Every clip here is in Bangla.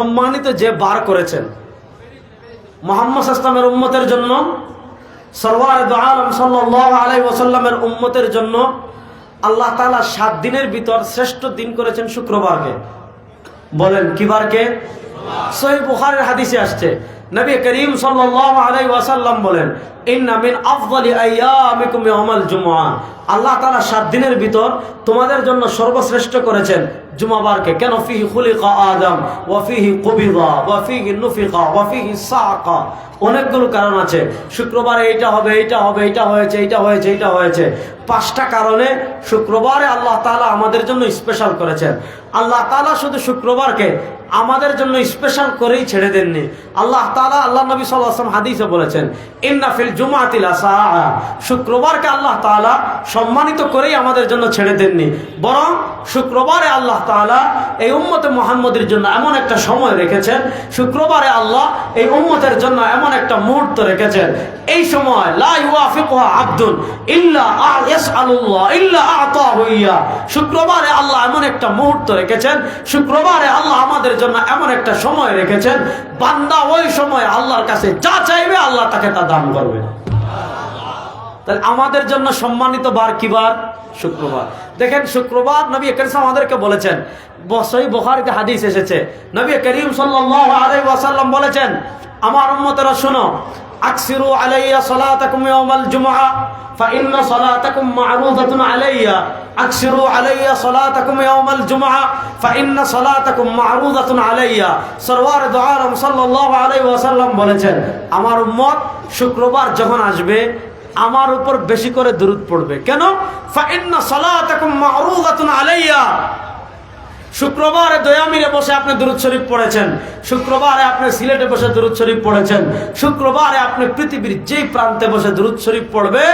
সম্মানিত যে বার করেছেন, মোহাম্মদ ইসলামের উম্মতের জন্য, সরওয়ার আলম সাল্লাহ আলাই ওসাল্লামের উম্মতের জন্য আল্লাহ তালা সাত দিনের ভিতর শ্রেষ্ঠ দিন করেছেন শুক্রবারকে। বলেন, কি বারকে? সহি বুখারের হাদিসে আসছে, নবী করিম সাল্লাল্লাহু ওয়াসাল্লাম বলেন আল্লাহ তাআলা সাত দিনের ভিতর তোমাদের জন্য সর্বশ্রেষ্ঠ করেছেন জুমাবারকে কেন ফিহি খুলিকা আদম, ওয়া ফিহি কুবিদা, ওয়া ফিহি নুফিকা, ওয়া ফিহি সাকা অনেকগুলো কারণ আছে। শুক্রবারে এইটা হবে এইটা হবে এইটা হয়েছে এইটা হয়েছে, এটা হয়েছে। পাঁচটা কারণে শুক্রবারে আল্লাহ তাআলা আমাদের জন্য স্পেশাল করেছেন। আল্লাহ তাআলা শুধু শুক্রবারকে আমাদের জন্য স্পেশাল করেই ছেড়ে দেননি। আল্লাহ তাআলা, আল্লাহ নবী ওয়াসাল্লাম হাদিসে বলেছেন, ইন্না ফিল জুমাতিল আসা শুক্রবারকে আল্লাহ তাআলা সম্মানিত করেই আমাদের জন্য ছেড়ে দেননি। বরং শুক্রবারে আল্লাহ তাআলা এই উম্মতে মুহাম্মদের জন্য এমন একটা সময় রেখেছেন। শুক্রবারে আল্লাহ এই উম্মতের জন্য এমন একটা মুহূর্ত রেখেছেন। এই সময় শুক্রবারে আল্লাহ এমন একটা মুহূর্ত রেখেছেন। শুক্রবারে আল্লাহ আমাদের জন্য এমন একটা সময় রেখেছেন। বান্দা ওই সময় আল্লাহর কাছে যা চাইবে আল্লাহ তাকে তা দান করবে। তাহলে আমাদের জন্য সম্মানিত বার কি বার? শুক্রবার। দেখেন, শুক্রবার নবী করিম আমাদেরকে বলেছেন সহি বখারিতে হাদিস এসেছে। নবী করিম সাল্লাম বলেছেন, আমার উম্মতেরা শোনো, আকসিরু আলাইয়া সালাতাকুম ইয়াউমাল জুমআ, ফা ইন্না সালাতাকুম মা'রুদাতুন আলাইয়া, আকসিরু আলাইয়া সালাতাকুম ইয়াউমাল জুমআ, ফা ইন্না সালাতাকুম মা'রুদাতুন আলাইয়া। সরওয়ার দোয়া সাল্লাল্লাহু আলাইহি ওয়াসাল্লাম বলেছেন, আমার উম্মত শুক্রবার যখন আসবে আমার উপর বেশি করে দূরত পড়বে। কেন? আলাইয়া। শুক্রবারে দয়ামিরে বসে আপনি দূরত শরীফ পড়েছেন। শুক্রবারে আপনি সিলেটে বসে দুরুদ শরীফ পড়েছেন। শুক্রবারে আপনি পৃথিবীর যেই প্রান্তে বসে দুরুদ শরীফ পড়বে,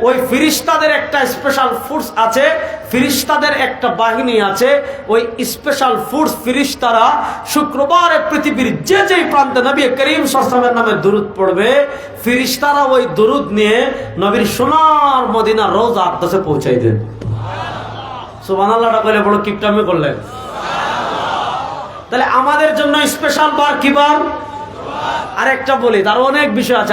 ওই ফিরিস্তাদের একটা স্পেশাল ফোর্স আছে ফিরিস্তাদের একটা বাহিনী আছে, ওই স্পেশাল ফোর্স ফিরিস্তারা শুক্রবারে পৃথিবীর যে যেই প্রান্তে নবী করিম সসলামের নামে দুরুদ পড়বে, ফিরিস্তারা ওই দুরুদ নিয়ে নবীর সোনার মদিনা রোজ আকাশে পৌঁছাই দেন। সুবান আল্লাহটা বলে বড় কিপটামি করলেন। তাহলে আমাদের জন্য স্পেশাল বার কি বার? আরেকটা বলি, তার অনেক বিষয় আছে।